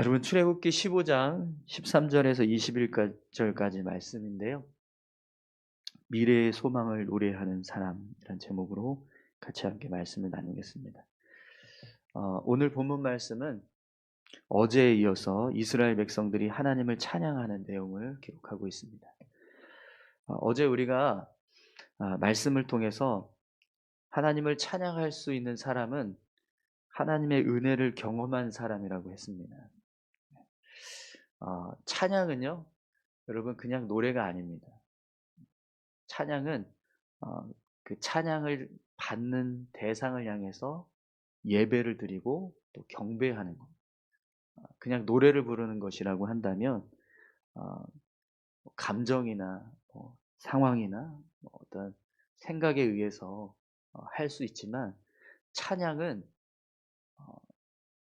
여러분 출애굽기 15장 13절에서 21절까지 말씀인데요. 미래의 소망을 노래하는 사람이란 제목으로 같이 함께 말씀을 나누겠습니다. 어, 오늘 본문 말씀은 어제에 이어서 이스라엘 백성들이 하나님을 찬양하는 내용을 기록하고 있습니다. 어, 제 우리가 아, 말씀을 통해서 하나님을 찬양할 수 있는 사람은 하나님의 은혜를 경험한 사람이라고 했습니다. 어, 찬양은요, 여러분 그냥 노래가 아닙니다. 찬양은 어, 그 찬양을 받는 대상을 향해서 예배를 드리고 또 경배하는 것. 어, 그냥 노래를 부르는 것이라고 한다면 어, 뭐 감정이나 뭐 상황이나 뭐 어떤 생각에 의해서 어, 할수 있지만 찬양은 어,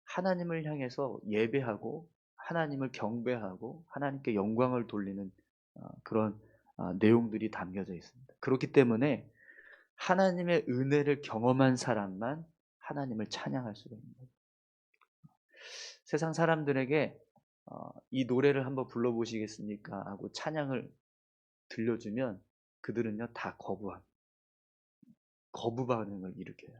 하나님을 향해서 예배하고 하나님을 경배하고 하나님께 영광을 돌리는 어, 그런 어, 내용들이 담겨져 있습니다. 그렇기 때문에 하나님의 은혜를 경험한 사람만 하나님을 찬양할 수가 있는 거예요. 세상 사람들에게 어, 이 노래를 한번 불러보시겠습니까? 하고 찬양을 들려주면 그들은요 다 거부합니다. 거부 반응을 일으켜요.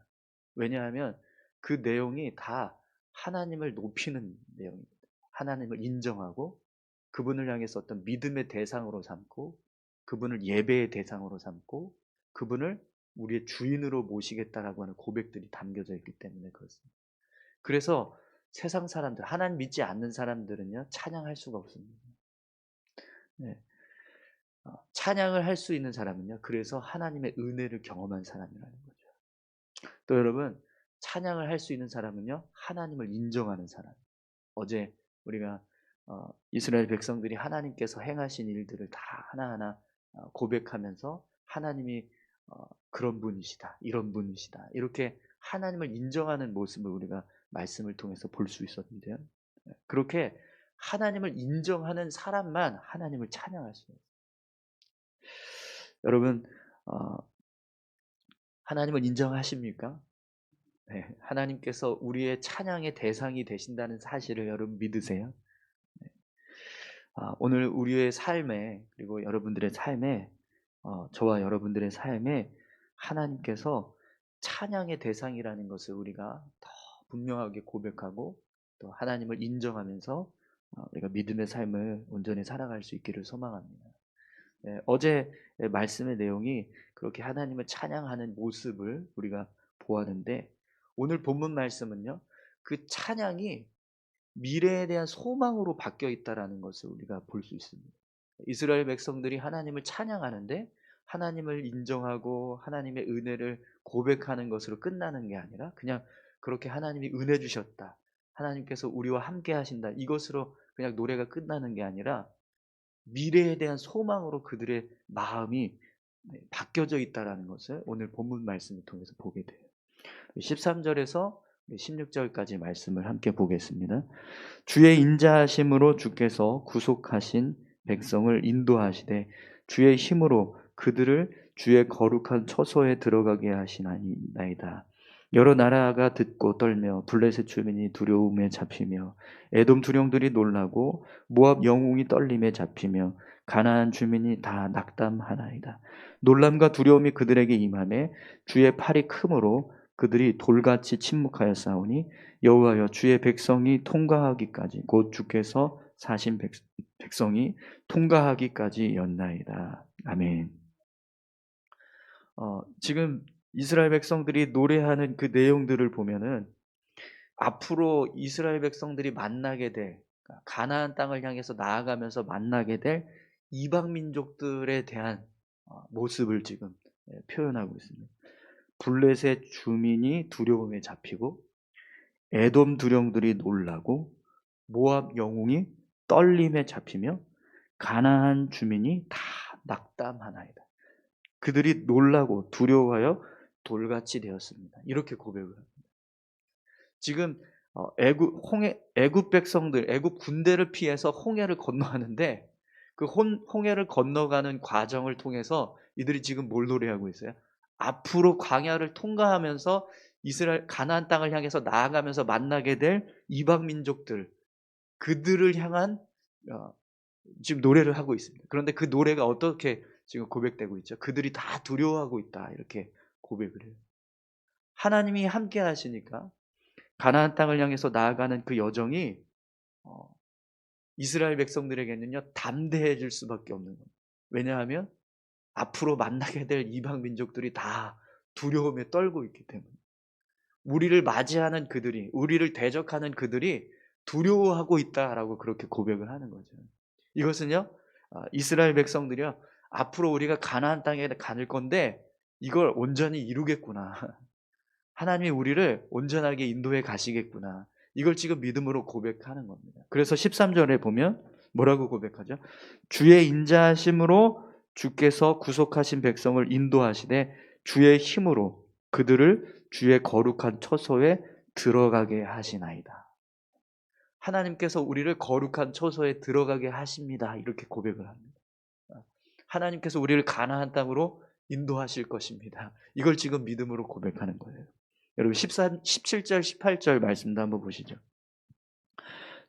왜냐하면 그 내용이 다 하나님을 높이는 내용입니다. 하나님을 인정하고 그분을 향해서 어떤 믿음의 대상으로 삼고 그분을 예배의 대상으로 삼고 그분을 우리의 주인으로 모시겠다라고 하는 고백들이 담겨져 있기 때문에 그렇습니다. 그래서 세상 사람들, 하나님 믿지 않는 사람들은요, 찬양할 수가 없습니다. 네. 어, 찬양을 할 수 있는 사람은요, 그래서 하나님의 은혜를 경험한 사람이라는 거죠. 또 여러분, 찬양을 할 수 있는 사람은요, 하나님을 인정하는 사람. 어제 우리가 어, 이스라엘 백성들이 하나님께서 행하신 일들을 다 하나하나 어, 고백하면서 하나님이 어, 그런 분이시다, 이런 분이시다, 이렇게 하나님을 인정하는 모습을 우리가 말씀을 통해서 볼 수 있었는데요. 네, 그렇게 하나님을 인정하는 사람만 하나님을 찬양할 수 있어요. 여러분, 어, 하나님을 인정하십니까? 네, 하나님께서 우리의 찬양의 대상이 되신다는 사실을 여러분 믿으세요? 네. 아, 오늘 우리의 삶에 그리고 여러분들의 삶에 어, 저와 여러분들의 삶에 하나님께서 찬양의 대상이라는 것을 우리가 더 분명하게 고백하고 또 하나님을 인정하면서 어, 우리가 믿음의 삶을 온전히 살아갈 수 있기를 소망합니다. 네, 어제 말씀의 내용이 그렇게 하나님을 찬양하는 모습을 우리가 보았는데 오늘 본문 말씀은요. 그 찬양이 미래에 대한 소망으로 바뀌어 있다라는 것을 우리가 볼 수 있습니다. 이스라엘 백성들이 하나님을 찬양하는데 하나님을 인정하고 하나님의 은혜를 고백하는 것으로 끝나는 게 아니라 그냥 그렇게 하나님이 은혜 주셨다. 하나님께서 우리와 함께 하신다. 이것으로 그냥 노래가 끝나는 게 아니라 미래에 대한 소망으로 그들의 마음이 바뀌어져 있다라는 것을 오늘 본문 말씀을 통해서 보게 돼요. 13절에서 16절까지 말씀을 함께 보겠습니다. 주의 인자하심으로 주께서 구속하신 백성을 인도하시되 주의 힘으로 그들을 주의 거룩한 처소에 들어가게 하시나이다. 여러 나라가 듣고 떨며 블레셋 주민이 두려움에 잡히며 에돔 두령들이 놀라고 모압 영웅이 떨림에 잡히며 가나안 주민이 다 낙담하나이다. 놀람과 두려움이 그들에게 임함에 주의 팔이 크므로 그들이 돌같이 침묵하여 싸우니 여호와여 주의 백성이 통과하기까지 곧 주께서 사신 백, 백성이 통과하기까지 였나이다. 아멘. 어, 지금 이스라엘 백성들이 노래하는 그 내용들을 보면은 앞으로 이스라엘 백성들이 만나게 될 그러니까 가나안 땅을 향해서 나아가면서 만나게 될 이방 민족들에 대한 어, 모습을 지금 예, 표현하고 있습니다. 블레셋 주민이 두려움에 잡히고 에돔 두령들이 놀라고 모압 영웅이 떨림에 잡히며 가나안 주민이 다 낙담하나이다. 그들이 놀라고 두려워하여 돌같이 되었습니다. 이렇게 고백을 합니다. 지금 어, 애굽 홍해 애굽 백성들 애굽 군대를 피해서 홍해를 건너가는데 그 홍, 홍해를 건너가는 과정을 통해서 이들이 지금 뭘 노래하고 있어요? 앞으로 광야를 통과하면서 이스라엘 가나안 땅을 향해서 나아가면서 만나게 될 이방 민족들 그들을 향한 어, 지금 노래를 하고 있습니다. 그런데 그 노래가 어떻게 지금 고백되고 있죠? 그들이 다 두려워하고 있다 이렇게 고백을 해요. 하나님이 함께 하시니까 가나안 땅을 향해서 나아가는 그 여정이 어, 이스라엘 백성들에게는요 담대해질 수밖에 없는 겁니다. 왜냐하면 앞으로 만나게 될 이방 민족들이 다 두려움에 떨고 있기 때문에 우리를 맞이하는 그들이 우리를 대적하는 그들이 두려워하고 있다라고 그렇게 고백을 하는 거죠. 이것은요 아, 이스라엘 백성들이요 앞으로 우리가 가나안 땅에 가는 건데 이걸 온전히 이루겠구나. 하나님이 우리를 온전하게 인도해 가시겠구나. 이걸 지금 믿음으로 고백하는 겁니다. 그래서 13절에 보면 뭐라고 고백하죠? 주의 인자하심으로 주께서 구속하신 백성을 인도하시되 주의 힘으로 그들을 주의 거룩한 처소에 들어가게 하시나이다. 하나님께서 우리를 거룩한 처소에 들어가게 하십니다. 이렇게 고백을 합니다. 하나님께서 우리를 가나안 땅으로 인도하실 것입니다. 이걸 지금 믿음으로 고백하는 거예요. 여러분 14, 17절 18절 말씀도 한번 보시죠.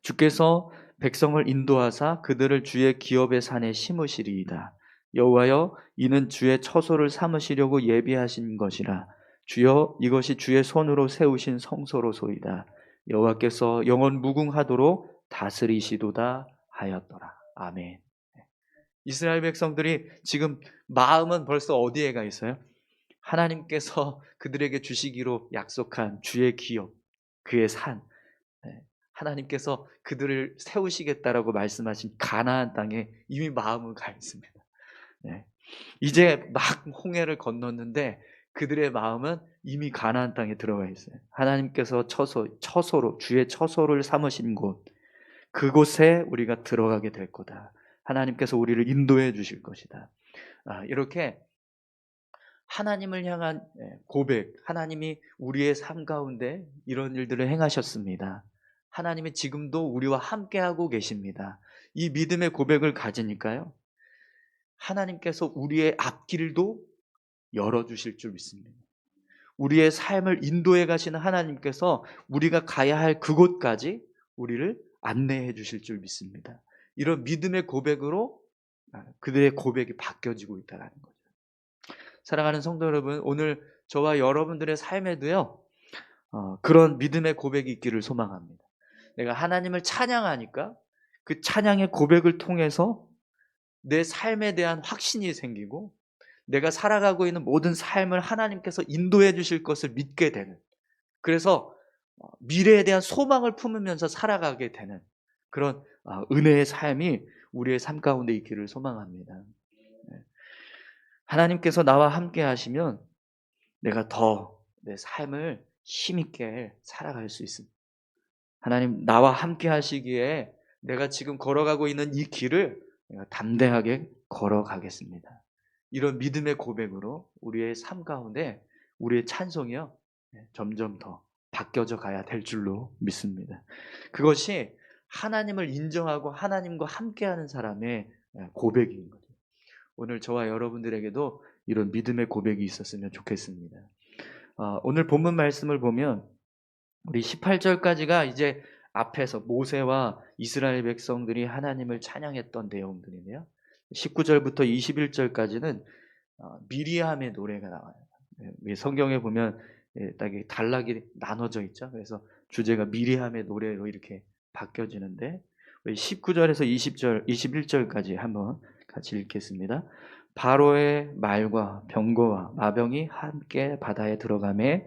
주께서 백성을 인도하사 그들을 주의 기업의 산에 심으시리이다. 여호와여 이는 주의 처소를 삼으시려고 예비하신 것이라. 주여 이것이 주의 손으로 세우신 성소로소이다. 여호와께서 영원 무궁하도록 다스리시도다 하였더라. 아멘. 이스라엘 백성들이 지금 마음은 벌써 어디에 가 있어요? 하나님께서 그들에게 주시기로 약속한 주의 기업, 그의 산, 네. 하나님께서 그들을 세우시겠다라고 말씀하신 가나안 땅에 이미 마음은 가 있습니다. 네. 이제 막 홍해를 건넜는데 그들의 마음은 이미 가나안 땅에 들어가 있어요. 하나님께서 처소, 처소로 주의 처소를 삼으신 곳 그곳에 우리가 들어가게 될 거다. 하나님께서 우리를 인도해 주실 것이다. 아, 이렇게 하나님을 향한 예, 고백, 하나님이 우리의 삶 가운데 이런 일들을 행하셨습니다. 하나님이 지금도 우리와 함께하고 계십니다. 이 믿음의 고백을 가지니까요. 하나님께서 우리의 앞길도 열어주실 줄 믿습니다. 우리의 삶을 인도해 가시는 하나님께서 우리가 가야 할 그곳까지 우리를 안내해 주실 줄 믿습니다. 이런 믿음의 고백으로 아, 그들의 고백이 바뀌어지고 있다는 거죠. 사랑하는 성도 여러분, 오늘 저와 여러분들의 삶에도요, 어, 그런 믿음의 고백이 있기를 소망합니다. 내가 하나님을 찬양하니까 그 찬양의 고백을 통해서 내 삶에 대한 확신이 생기고 내가 살아가고 있는 모든 삶을 하나님께서 인도해 주실 것을 믿게 되는 그래서 어, 미래에 대한 소망을 품으면서 살아가게 되는 그런 어, 은혜의 삶이 우리의 삶 가운데 있기를 소망합니다. 네. 하나님께서 나와 함께 하시면 내가 더 내 삶을 힘있게 살아갈 수 있습니다. 하나님 나와 함께 하시기에 내가 지금 걸어가고 있는 이 길을 담대하게 걸어가겠습니다. 이런 믿음의 고백으로 우리의 삶 가운데 우리의 찬송이요 네, 점점 더 바뀌어져 가야 될 줄로 믿습니다. 그것이 하나님을 인정하고 하나님과 함께하는 사람의 네, 고백인 거죠. 오늘 저와 여러분들에게도 이런 믿음의 고백이 있었으면 좋겠습니다. 어, 오늘 본문 말씀을 보면 우리 18절까지가 이제 앞에서 모세와 이스라엘 백성들이 하나님을 찬양했던 내용들이네요. 19절부터 21절까지는 어, 미리암의 노래가 나와요. 네, 성경에 보면 예, 딱 단락이 나눠져 있죠. 그래서 주제가 미리암의 노래로 이렇게 바뀌어지는데 19절에서 20절, 21절까지 한번 같이 읽겠습니다. 바로의 말과 병거와 마병이 함께 바다에 들어가매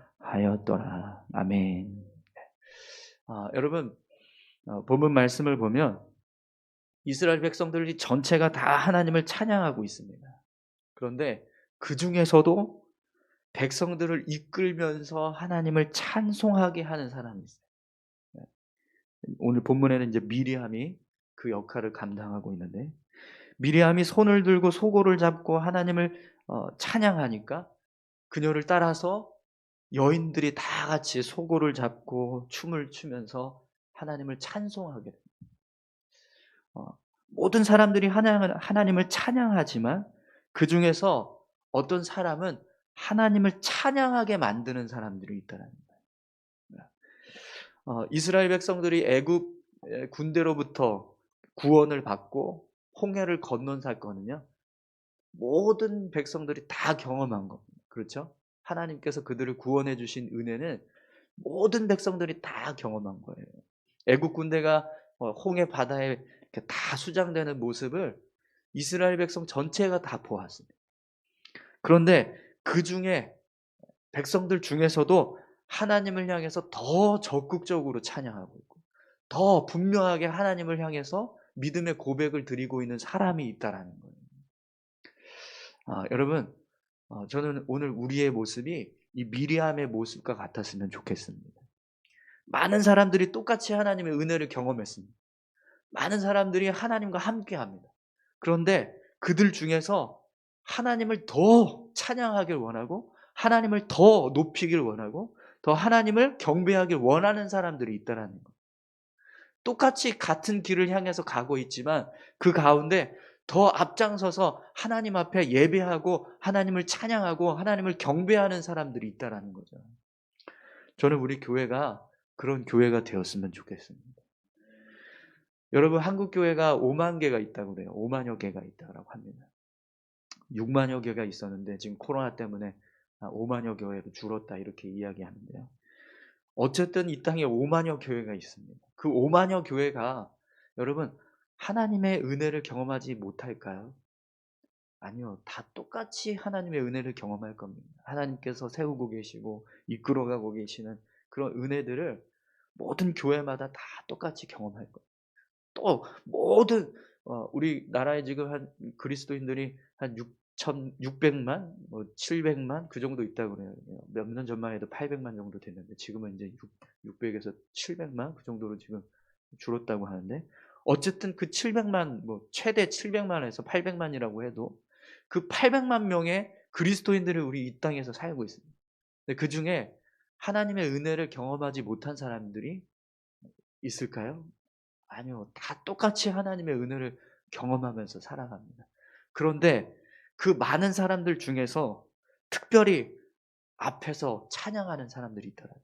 하였더라 아멘. 아, 여러분 어, 본문 말씀을 보면 이스라엘 백성들이 전체가 다 하나님을 찬양하고 있습니다. 그런데 그 중에서도 백성들을 이끌면서 하나님을 찬송하게 하는 사람이 있어요. 네. 오늘 본문에는 이제 미리함이 그 역할을 감당하고 있는데 미리암이 손을 들고 소고를 잡고 하나님을 어, 찬양하니까 그녀를 따라서 여인들이 다 같이 소고를 잡고 춤을 추면서 하나님을 찬송하게 됩니다. 어, 모든 사람들이 하나님을, 하나님을 찬양하지만 그 중에서 어떤 사람은 하나님을 찬양하게 만드는 사람들이 있다는 거예요. 어, 이스라엘 백성들이 애굽 군대로부터 구원을 받고 홍해를 건넌 사건은요. 모든 백성들이 다 경험한 겁니다. 그렇죠? 하나님께서 그들을 구원해 주신 은혜는 모든 백성들이 다 경험한 거예요. 애국 군대가 어, 홍해 바다에 다 수장되는 모습을 이스라엘 백성 전체가 다 보았습니다. 그런데 그 중에 백성들 중에서도 하나님을 향해서 더 적극적으로 찬양하고 있고 더 분명하게 하나님을 향해서 믿음의 고백을 드리고 있는 사람이 있다라는 거예요. 아, 여러분, 어, 저는 오늘 우리의 모습이 이 미리암의 모습과 같았으면 좋겠습니다. 많은 사람들이 똑같이 하나님의 은혜를 경험했습니다. 많은 사람들이 하나님과 함께 합니다. 그런데 그들 중에서 하나님을 더 찬양하길 원하고 하나님을 더 높이길 원하고 더 하나님을 경배하길 원하는 사람들이 있다는 것. 똑같이 같은 길을 향해서 가고 있지만 그 가운데 더 앞장서서 하나님 앞에 예배하고 하나님을 찬양하고 하나님을 경배하는 사람들이 있다라는 거죠. 저는 우리 교회가 그런 교회가 되었으면 좋겠습니다. 여러분 한국 교회가 5만 개가 있다고 그래요. 5만여 개가 있다고 합니다. 6만여 개가 있었는데 지금 코로나 때문에 5만여 교회로 줄었다 이렇게 이야기하는데요. 어쨌든 이 땅에 5만여 교회가 있습니다. 그 5만여 교회가 여러분 하나님의 은혜를 경험하지 못할까요? 아니요. 다 똑같이 하나님의 은혜를 경험할 겁니다. 하나님께서 세우고 계시고 이끌어가고 계시는 그런 은혜들을 모든 교회마다 다 똑같이 경험할 거예요. 또 모든 어, 우리 나라에 지금 한 그리스도인들이 한 6,600만, 뭐 700만 그 정도 있다고 그래요. 몇 년 전만 해도 800만 정도 됐는데 지금은 이제 6, 600에서 700만 그 정도로 지금 줄었다고 하는데 어쨌든 그 700만 뭐 최대 700만에서 800만이라고 해도 그 800만 명의 그리스도인들이 우리 이 땅에서 살고 있습니다. 그 중에 하나님의 은혜를 경험하지 못한 사람들이 있을까요? 아니요. 다 똑같이 하나님의 은혜를 경험하면서 살아갑니다. 그런데 그 많은 사람들 중에서 특별히 앞에서 찬양하는 사람들이 있더라고요.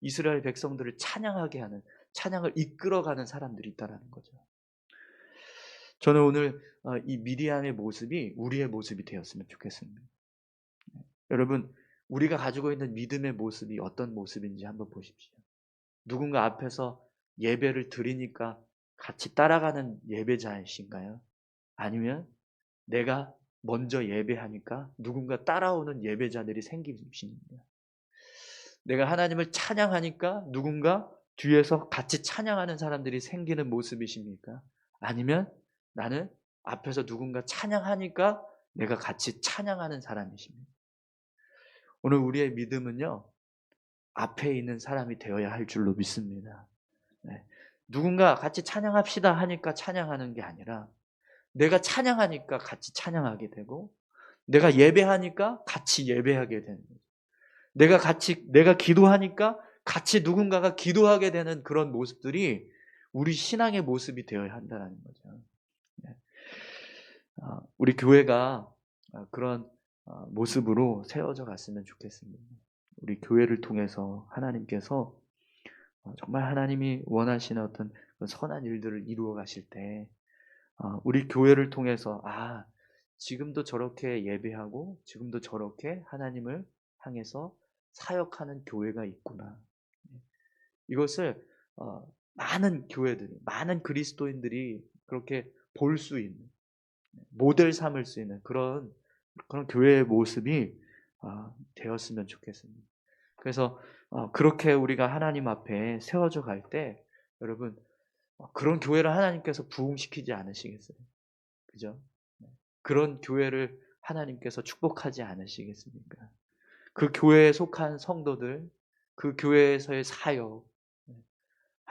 이스라엘 백성들을 찬양하게 하는, 찬양을 이끌어가는 사람들이 있다는 거죠. 저는 오늘 어, 이 미리암의 모습이 우리의 모습이 되었으면 좋겠습니다. 여러분, 우리가 가지고 있는 믿음의 모습이 어떤 모습인지 한번 보십시오. 누군가 앞에서 예배를 드리니까 같이 따라가는 예배자이신가요? 아니면 내가 먼저 예배하니까 누군가 따라오는 예배자들이 생기십니다. 내가 하나님을 찬양하니까 누군가 뒤에서 같이 찬양하는 사람들이 생기는 모습이십니까? 아니면 나는 앞에서 누군가 찬양하니까 내가 같이 찬양하는 사람이십니까? 오늘 우리의 믿음은요, 앞에 있는 사람이 되어야 할 줄로 믿습니다. 네. 누군가 같이 찬양합시다 하니까 찬양하는 게 아니라 내가 찬양하니까 같이 찬양하게 되고 내가 예배하니까 같이 예배하게 되는 거죠. 내가 같이 내가 기도하니까 같이 누군가가 기도하게 되는 그런 모습들이 우리 신앙의 모습이 되어야 한다는 거죠. 네. 아, 우리 교회가 아, 그런 아, 모습으로 세워져 갔으면 좋겠습니다. 우리 교회를 통해서 하나님께서 어, 정말 하나님이 원하시는 어떤 선한 일들을 이루어 가실 때 어, 우리 교회를 통해서 아 지금도 저렇게 예배하고 지금도 저렇게 하나님을 향해서 사역하는 교회가 있구나. 이것을 어, 많은 교회들이, 많은 그리스도인들이 그렇게 볼 수 있는 모델 삼을 수 있는 그런 그런 교회의 모습이 되었으면 좋겠습니다. 그래서 어, 그렇게 우리가 하나님 앞에 세워져 갈 때 여러분 어, 그런 교회를 하나님께서 부흥시키지 않으시겠어요? 그죠? 네. 그런 교회를 하나님께서 축복하지 않으시겠습니까? 그 교회에 속한 성도들, 그 교회에서의 사역, 네.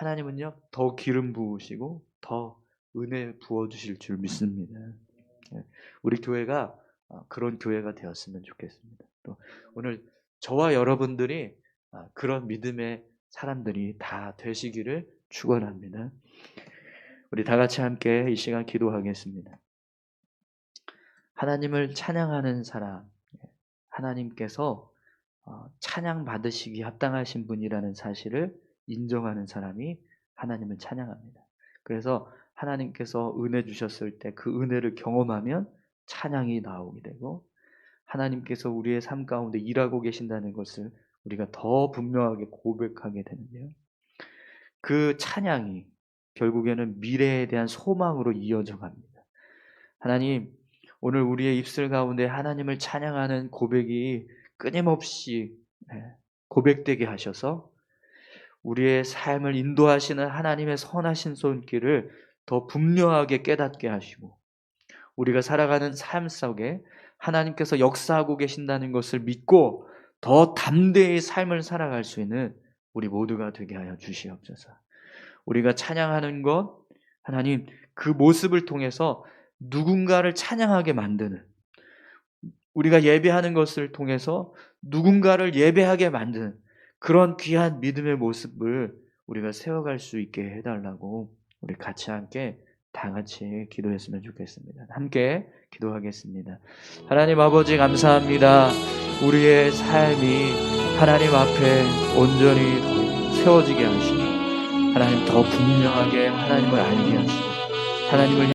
하나님은요 더 기름 부으시고 더 은혜 부어 주실 줄 믿습니다. 예, 우리 교회가 어, 그런 교회가 되었으면 좋겠습니다. 또 오늘 저와 여러분들이 아, 그런 믿음의 사람들이 다 되시기를 축원합니다. 우리 다 같이 함께 이 시간 기도하겠습니다. 하나님을 찬양하는 사람, 하나님께서 어, 찬양 받으시기 합당하신 분이라는 사실을 인정하는 사람이 하나님을 찬양합니다. 그래서 하나님께서 은혜 주셨을 때 그 은혜를 경험하면 찬양이 나오게 되고 하나님께서 우리의 삶 가운데 일하고 계신다는 것을 우리가 더 분명하게 고백하게 되는데요. 그 찬양이 결국에는 미래에 대한 소망으로 이어져 갑니다. 하나님, 오늘 우리의 입술 가운데 하나님을 찬양하는 고백이 끊임없이 예, 고백되게 하셔서 우리의 삶을 인도하시는 하나님의 선하신 손길을 더 분명하게 깨닫게 하시고 우리가 살아가는 삶 속에 하나님께서 역사하고 계신다는 것을 믿고 더 담대히 삶을 살아갈 수 있는 우리 모두가 되게 하여 주시옵소서. 우리가 찬양하는 것, 하나님 그 모습을 통해서 누군가를 찬양하게 만드는 우리가 예배하는 것을 통해서 누군가를 예배하게 만드는 그런 귀한 믿음의 모습을 우리가 세워갈 수 있게 해달라고 우리 같이 함께 다 같이 기도했으면 좋겠습니다. 함께 기도하겠습니다. 하나님 아버지 감사합니다. 우리의 삶이 하나님 앞에 온전히 더 세워지게 하시고 하나님 더 분명하게 하나님을 알게 하시고 하나님을